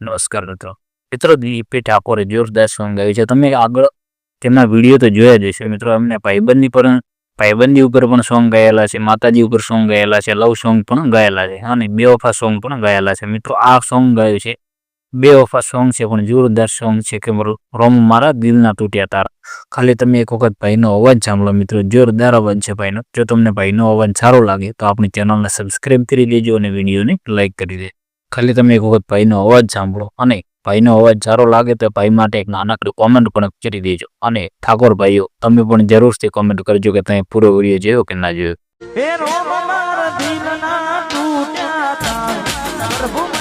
નમસ્કાર મિત્રો. મિત્રો દીપે ઠાકોરે જોરદાર સોંગ ગાયું છે. તમે આગળ તેમના વીડિયો તો જોયા જ હશે. મિત્રો એમને ભાઈબંધની પર ભાઈબંધી ઉપર પણ સોંગ ગાયેલા છે. માતાજી ઉપર સોંગ ગાયેલા છે. લવ સોંગ પણ ગાયેલા છે. અને બે ઓફા સોંગ પણ ગાયેલા છે. મિત્રો, આ સોંગ ગાયું છે. બે ઓફા સોંગ છે, પણ જોરદાર સોંગ છે કે મારું રોમ મારા દિલના તૂટ્યા તારા. ખાલી તમે એક વખત ભાઈનો અવાજ સાંભળો મિત્રો. જોરદાર અવાજ છે ભાઈનો. જો તમને ભાઈનો અવાજ સારો લાગે, તો આપણી ચેનલને સબસ્ક્રાઈબ કરી દેજો અને વિડીયોને લાઈક કરી દેજો ખાલી તમે એક વખત ભાઈનો અવાજ સાંભળો અને ભાઈનો અવાજ સારો લાગે તો ભાઈ માટે એક નાનકડી કોમેન્ટ પણ કરી દેજો. અને ઠાકોર ભાઈઓ, તમે પણ જરૂરથી કોમેન્ટ કરજો કે તમે પૂરો વીડિયો જોયો કે ના જોયો. પ્રભુ